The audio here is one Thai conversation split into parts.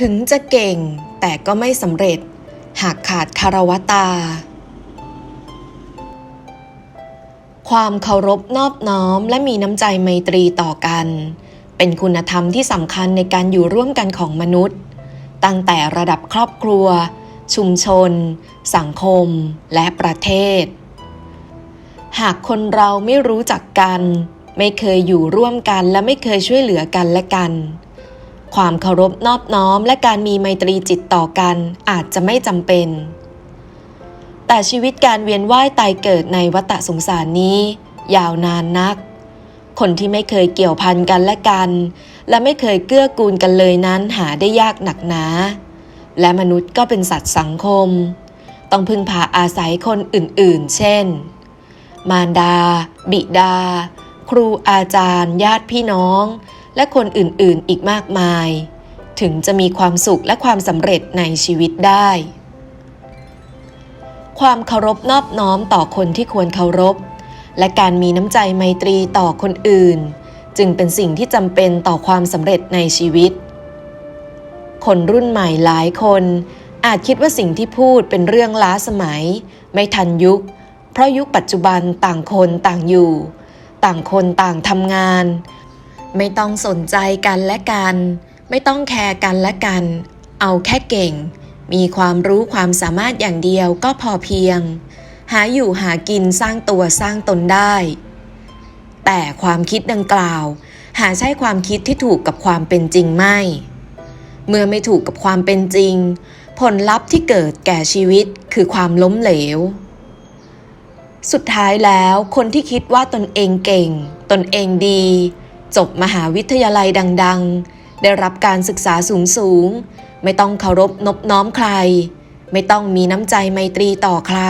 ถึงจะเก่งแต่ก็ไม่สำเร็จ หากขาดคารวตา ความเคารพนอบน้อมและมีน้ำใจไมตรีต่อกัน เป็นคุณธรรมที่สำคัญในการอยู่ร่วมกันของมนุษย์ ตั้งแต่ระดับครอบครัว ชุมชน สังคม และประเทศ หากคนเราไม่รู้จักกัน ไม่เคยอยู่ร่วมกันและไม่เคยช่วยเหลือกันและกัน ความเคารพนอบน้อมและการมีไมตรีจิตต่อกันอาจจะไม่จำเป็น แต่ชีวิตการเวียนว่ายตายเกิดในวัฏสงสารนี้ ยาวนานนัก คนที่ไม่เคยเกี่ยวพันกันและกัน และไม่เคยเกื้อกูลกันเลยนั้นหาได้ยากหนักหนา และมนุษย์ก็เป็นสัตว์สังคม ต้องพึ่งพาอาศัยคนอื่นๆ เช่น มารดา บิดา ครูอาจารย์ ญาติพี่น้อง และคนอื่นๆอีกมากมาย ถึงจะมีความสุขและความสำเร็จในชีวิตได้ ความเคารพนอบน้อมต่อคนที่ควรเคารพ และการมีน้ำใจไมตรีต่อคนอื่น จึงเป็นสิ่งที่จำเป็นต่อความสำเร็จในชีวิต คนรุ่นใหม่หลายคนอาจคิดว่าสิ่งที่พูดเป็นเรื่องล้าสมัย ไม่ทันยุค เพราะยุคปัจจุบันต่างคนต่างอยู่ ต่างคนต่างทำงาน ไม่ต้องสนใจกันและกัน ไม่ต้องแคร์กันและกัน เอาแค่เก่ง มีความรู้ความสามารถอย่างเดียวก็พอเพียง หาอยู่หากินสร้างตัวสร้างตนได้ แต่ความคิดดังกล่าว หาใช่ความคิดที่ถูกกับความเป็นจริงไม่ เมื่อไม่ถูกกับความเป็นจริง ผลลัพธ์ที่เกิดแก่ชีวิตคือความล้มเหลวสุดท้ายแล้วคนที่คิดว่าตนเองเก่ง ตนเองดี จบมหาวิทยาลัยดัง ๆ ได้รับการศึกษาสูงสูง ๆ ไม่ต้องเคารพนบน้อมใคร ไม่ต้องมีน้ำใจไมตรีต่อใคร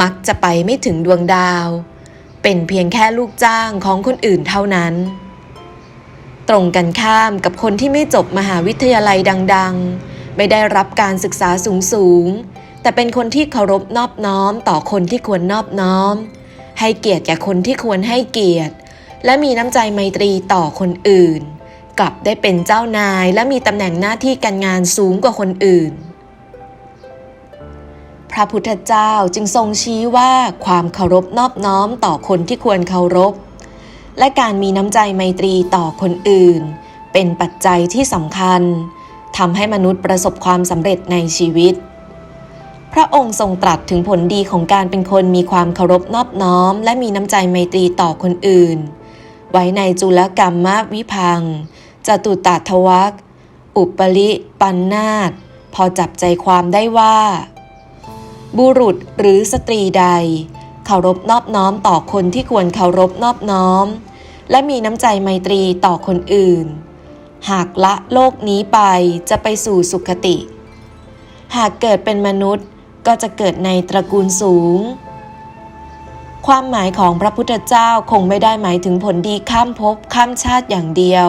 มักจะไปไม่ถึงดวงดาว เป็นเพียงแค่ลูกจ้างของคนอื่นเท่านั้น ตรงกันข้ามกับคนที่ไม่จบมหาวิทยาลัยดัง ๆ ไม่ได้รับการศึกษาสูงสูงๆแต่เป็นคนที่เคารพนอบน้อมต่อคนที่ควรนอบน้อม ให้เกียรติแก่คนที่ควรให้เกียรติ และมีน้ำใจไมตรีต่อคนอื่น กลับได้เป็นเจ้านายและมีตำแหน่งหน้าที่การงานสูงกว่าคนอื่น พระพุทธเจ้าจึงทรงชี้ว่าความเคารพนอบน้อมต่อคนที่ควรเคารพ และการมีน้ำใจไมตรีต่อคนอื่น เป็นปัจจัยที่สำคัญทำให้มนุษย์ประสบความสำเร็จในชีวิต พระองค์ทรงตรัสถึงผลดีของการเป็นคนมีความเคารพนอบน้อม และมีน้ำใจไมตรีต่อคนอื่น ไว้ในจุลกรรมมวิพัง จตุตถวักอุปริปันนาตพอจับใจความได้ว่า บุรุษหรือสตรีใด เคารพนอบน้อมต่อคนที่ควรเคารพนอบน้อม และมีน้ำใจไมตรีต่อคนอื่น หากละโลกนี้ไปจะไปสู่สุคติ หากเกิดเป็นมนุษย์ก็จะเกิดในตระกูลสูง ความหมายของพระพุทธเจ้าคงไม่ได้หมายถึงผลดีข้ามภพข้ามชาติอย่างเดียว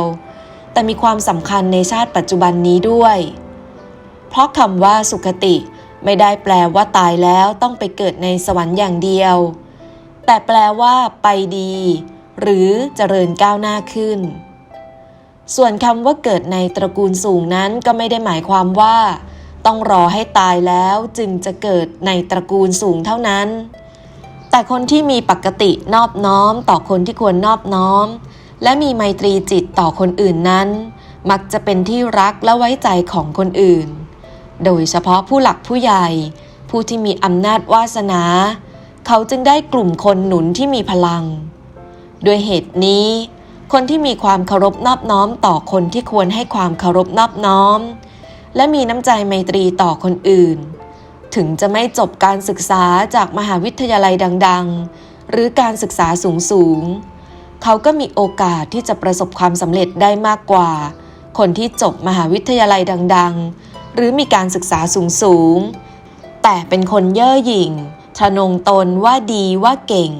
แต่มีความสำคัญในชาติปัจจุบันนี้ด้วย เพราะคำว่าสุคติไม่ได้แปลว่าตายแล้วต้องไปเกิดในสวรรค์อย่างเดียว แต่แปลว่าไปดี หรือเจริญก้าวหน้าขึ้น ส่วนคำว่าเกิดในตระกูลสูงนั้นก็ไม่ได้หมายความว่า ต้องรอให้ตายแล้วจึงจะเกิดในตระกูลสูงเท่านั้น แต่คนที่มีปกตินอบน้อมต่อคนที่ควรนอบน้อม และมีไมตรีจิตต่อคนอื่นนั้น มักจะเป็นที่รักและไว้ใจของคนอื่น โดยเฉพาะผู้หลักผู้ใหญ่ ผู้ที่มีอำนาจวาสนา เขาจึงได้กลุ่มคนหนุนที่มีพลัง ด้วยเหตุนี้ คนที่มีความเคารพนอบน้อมต่อคนที่ควรให้ความเคารพนอบน้อม และมีน้ำใจไมตรีต่อคนอื่น ถึงจะไม่จบการศึกษาจากมหาวิทยาลัยดัง ๆ หรือการศึกษาสูง ๆ เขาก็มีโอกาสที่จะประสบความสำเร็จได้มากกว่า คนที่จบมหาวิทยาลัยดัง ๆ หรือมีการศึกษาสูง ๆ แต่เป็นคนเย่อหยิ่งทะนงตนว่าดีว่าเก่ง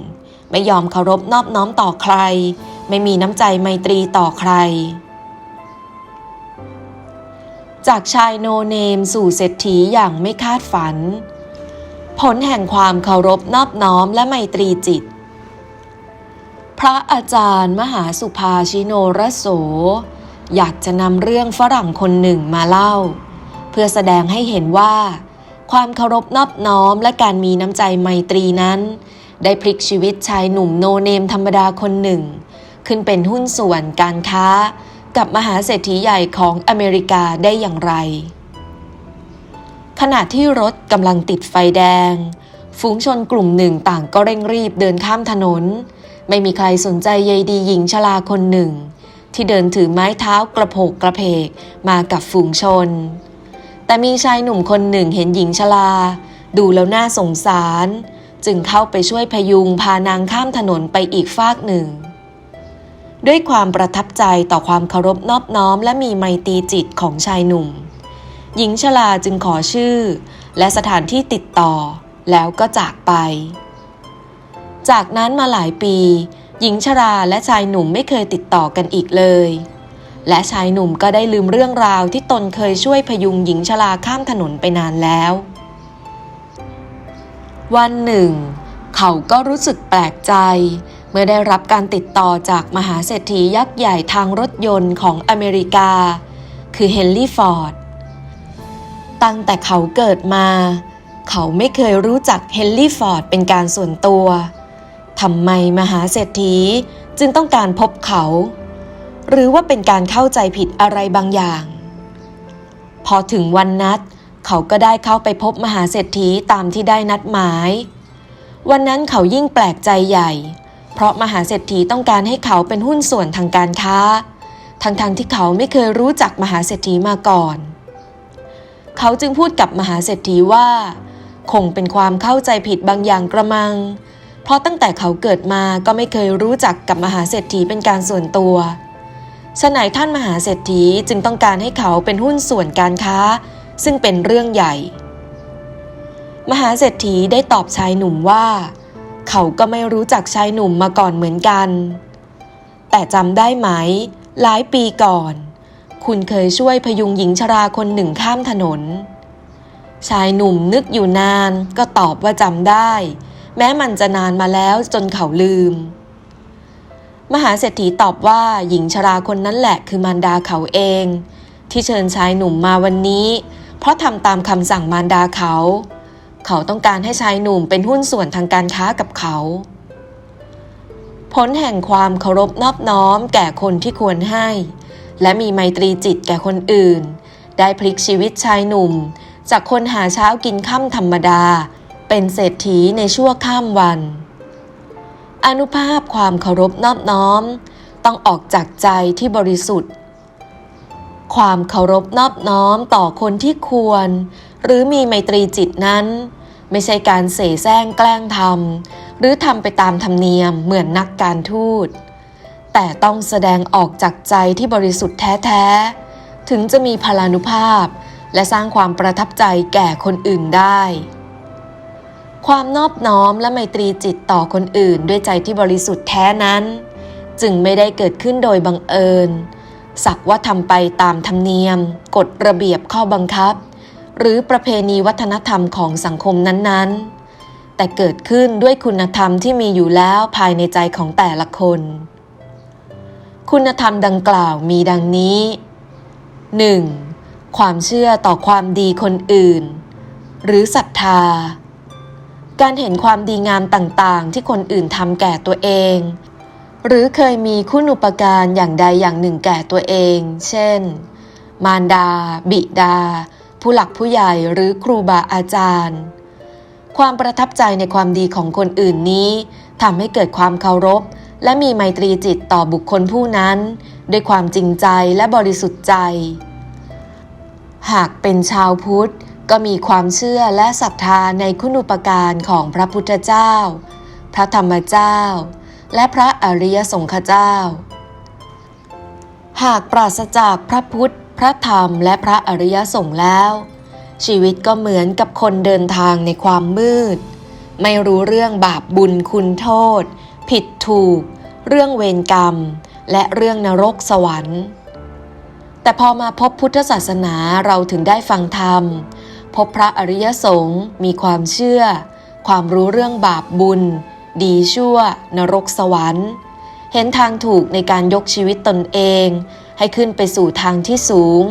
ไม่ยอมเคารพนอบน้อมต่อใคร ไม่มีน้ำใจไมตรีต่อใคร จากชายโนเนมสู่เศรษฐีอย่างไม่คาดฝัน ผลแห่งความเคารพนอบน้อมและไมตรีจิต พระอาจารย์มหาสุภาชิโนรโส อยากจะนำเรื่องฝรั่งคนหนึ่งมาเล่า เพื่อแสดงให้เห็นว่า ความเคารพนอบน้อมและการมีน้ำใจไมตรีนั้น ได้พลิกชีวิตชายหนุ่มโนเนมธรรมดาคนหนึ่ง ขึ้นเป็นหุ้นส่วนการค้า กับมหาเศรษฐีใหญ่ของอเมริกาได้อย่างไร ขณะที่รถกำลังติดไฟแดง ฝูงชนกลุ่มหนึ่งต่างก็เร่งรีบเดินข้ามถนน ไม่มีใครสนใจใยดีหญิงชราคนหนึ่ง ที่เดินถือไม้เท้ากระโผกกระเพกมากับฝูงชน แต่มีชายหนุ่มคนหนึ่งเห็นหญิงชราดูแล้วน่าสงสาร จึงเข้าไปช่วยพยุงพานางข้ามถนนไปอีกฟากหนึ่ง ด้วยความประทับใจต่อความเคารพนอบน้อม และมีไมตรีจิตของชายหนุ่ม หญิงชราจึงขอชื่อ และสถานที่ติดต่อ แล้วก็จากไป จากนั้นมาหลายปี หญิงชราและชายหนุ่มไม่เคยติดต่อกันอีกเลย และชายหนุ่มก็ได้ลืมเรื่องราวที่ตนเคยช่วยพยุงหญิงชราข้ามถนนไปนานแล้ว วันหนึ่ง เขาก็รู้สึกแปลกใจ เมื่อได้รับการติดต่อจากมหาเศรษฐียักษ์ใหญ่ทางรถยนต์ของอเมริกา คือเฮนรี่ฟอร์ด ตั้งแต่เขาเกิดมา เขาไม่เคยรู้จักเฮนรี่ฟอร์ดเป็นการส่วนตัว ทำไมมหาเศรษฐีจึงต้องการพบเขา หรือว่าเป็นการเข้าใจผิดอะไรบางอย่าง พอถึงวันนัด เขาก็ได้เข้าไปพบมหาเศรษฐีตามที่ได้นัดหมาย วันนั้นเขายิ่งแปลกใจใหญ่ เพราะมหาเศรษฐีต้องการให้เขาเป็นหุ้นส่วนทางการค้า ทั้งๆทที่เขาไม่เคยรู้จักมหาเศรษฐีมาก่อน เขาจึงพูดกับมหาเศรษฐีว่า คงเป็นความเข้าใจผิดบางอย่างกระมัง เพราะตั้งแต่เขาเกิดมาก็ไม่เคยรู้จักกับมหาเศรษฐีเป็นการส่วนตัวฉะไหนท่านมหาเศรษฐีจึงต้องการให้เขาเป็นหุ้นส่วนการค้า ซึ่งเป็นเรื่องใหญ่ มหาเศรษฐีได้ตอบชายหนุ่มว่า เขาก็ไม่รู้จักชายหนุ่มมาก่อนเหมือนกัน แต่จำได้ไหม หลายปีก่อน คุณเคยช่วยพยุงหญิงชราคนหนึ่งข้ามถนน ชายหนุ่มนึกอยู่นานก็ตอบว่าจำได้ แม้มันจะนานมาแล้วจนเขาลืม มหาเศรษฐีตอบว่าหญิงชราคนนั้นแหละคือมารดาเขาเอง ที่เชิญชายหนุ่มมาวันนี้ เพราะทำตามคำสั่งมารดาเขา เขาต้องการให้ชายหนุ่มเป็นหุ้นส่วนทางการค้ากับเขา ผลแห่งความเคารพนอบน้อมแก่คนที่ควรให้ และมีไมตรีจิตแก่คนอื่น ได้พลิกชีวิตชายหนุ่ม จากคนหาเช้ากินค่ำธรรมดา เป็นเศรษฐีในชั่วข้ามวัน อนุภาพความเคารพนอบน้อม ต้องออกจากใจที่บริสุทธิ์ความเคารพนอบน้อมต่อคนที่ควร หรือมีไมตรีจิตนั้น ไม่ใช่การเสแสร้งแกล้งทำหรือทำไปตามธรรมเนียมเหมือนนักการทูต แต่ต้องแสดงออกจากใจที่บริสุทธิ์แท้ๆ ถึงจะมีพลานุภาพ และสร้างความประทับใจแก่คนอื่นได้ ความนอบน้อมและไมตรีจิตต่อคนอื่นด้วยใจที่บริสุทธิ์แท้นั้น จึงไม่ได้เกิดขึ้นโดยบังเอิญ สักว่าทำไปตามธรรมเนียม กฎระเบียบข้อบังคับ หรือประเพณีวัฒนธรรมของสังคมนั้นๆ แต่เกิดขึ้นด้วยคุณธรรมที่มีอยู่แล้วภายในใจของแต่ละคน คุณธรรมดังกล่าวมีดังนี้ 1. ความเชื่อต่อความดีคนอื่น หรือศรัทธา การเห็นความดีงามต่างๆ ที่คนอื่นทำแก่ตัวเอง หรือเคยมีคุณอุปการอย่างใดอย่างหนึ่งแก่ตัวเอง เช่น มารดา บิดา ผู้หลักผู้ใหญ่หรือครูบาอาจารย์ ความประทับใจในความดีของคนอื่นนี้ทำให้เกิดความเคารพ และมีไมตรีจิตต่อบุคคลผู้นั้น ด้วยความจริงใจและบริสุทธิ์ใจ หากเป็นชาวพุทธก็มีความเชื่อและศรัทธาในคุณอุปการของพระพุทธเจ้า พระธรรมเจ้า และพระอริยสงฆ์เจ้า หากปราศจากพระพุทธ พระธรรมและพระอริยสงฆ์แล้ว ชีวิตก็เหมือนกับคนเดินทางในความมืด ไม่รู้เรื่องบาปบุญคุณโทษ ผิดถูก เรื่องเวรกรรม และเรื่องนรกสวรรค์ แต่พอมาพบพุทธศาสนาเราถึงได้ฟังธรรม พบพระอริยสงฆ์มีความเชื่อ ความรู้เรื่องบาปบุญ ดีชั่ว นรกสวรรค์ เห็นทางถูกในการยกชีวิตตนเอง ให้ขึ้นไปสู่ทางที่สูง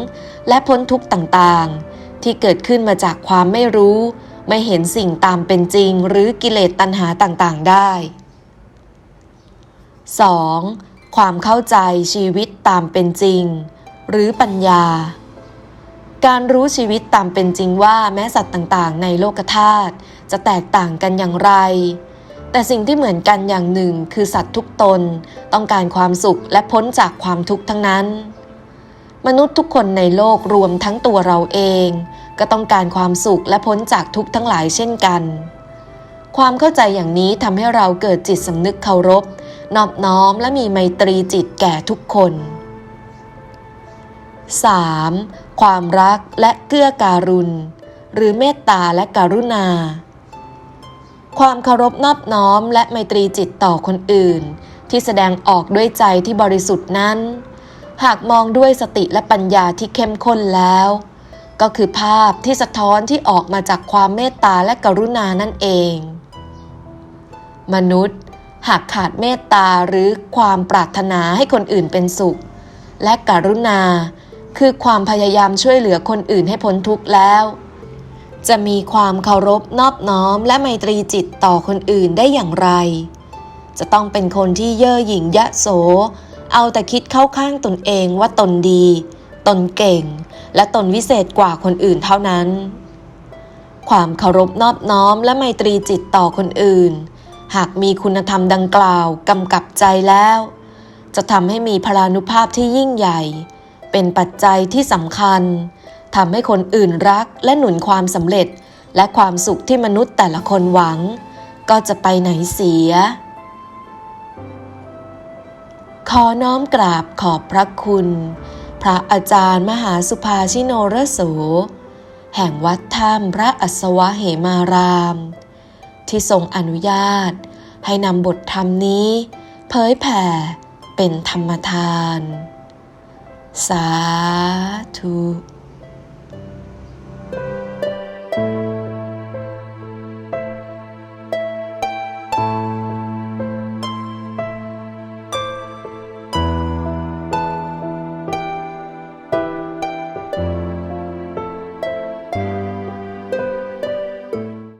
และพ้นทุกข์ต่างๆ ที่เกิดขึ้นมาจากความไม่รู้ ไม่เห็นสิ่งตามเป็นจริง หรือกิเลสตัณหาต่างๆ ได้ 2. ความเข้าใจชีวิตตามเป็นจริง หรือปัญญา การรู้ชีวิตตามเป็นจริงว่าแม้สัตว์ต่างๆ ในโลกธาตุจะแตกต่างกันอย่างไร แต่สิ่งที่เหมือนกันอย่างหนึ่งคือสัตว์ทุกตน ต้องการความสุขและพ้นจากความทุกข์ทั้งนั้น มนุษย์ทุกคนในโลกรวมทั้งตัวเราเอง ก็ต้องการความสุขและพ้นจากทุกข์ทั้งหลายเช่นกัน ความเข้าใจอย่างนี้ทำให้เราเกิดจิตสำนึกเคารพ นอบน้อมและมีไมตรีจิตแก่ทุกคน 3. ความรักและเกื้อการุณ หรือเมตตาและกรุณา ความเคารพนอบน้อมและไมตรีจิตต่อคนอื่น ที่แสดงออกด้วยใจที่บริสุทธิ์นั้น หากมองด้วยสติและปัญญาที่เข้มข้นแล้ว ก็คือภาพที่สะท้อนที่ออกมาจากความเมตตาและกรุณานั่นเอง มนุษย์ หากขาดเมตตาหรือความปรารถนาให้คนอื่นเป็นสุข และกรุณา คือความพยายามช่วยเหลือคนอื่นให้พ้นทุกข์แล้ว จะมีความเคารพนอบน้อมและไมตรีจิตต่อคนอื่นได้อย่างไร จะต้องเป็นคนที่เย่อหยิ่งยะโส เอาแต่คิดเข้าข้างตนเองว่าตนดี ตนเก่ง และตนวิเศษกว่าคนอื่นเท่านั้น ความเคารพนอบน้อมและไมตรีจิตต่อคนอื่น หากมีคุณธรรมดังกล่าวกำกับใจแล้ว จะทำให้มีพลานุภาพที่ยิ่งใหญ่ เป็นปัจจัยที่สำคัญ ทำให้คนอื่นรักและหนุนความสำเร็จ และความสุขที่มนุษย์แต่ละคนหวัง ก็จะไปไหนเสีย ขอน้อมกราบขอบพระคุณ พระอาจารย์มหาสุภาชิโนรโส แห่งวัดถ้ำพระอัศวะเหมาราม ที่ทรงอนุญาต ให้นำบทธรรมนี้ เผยแผ่เป็นธรรมทาน สาธุ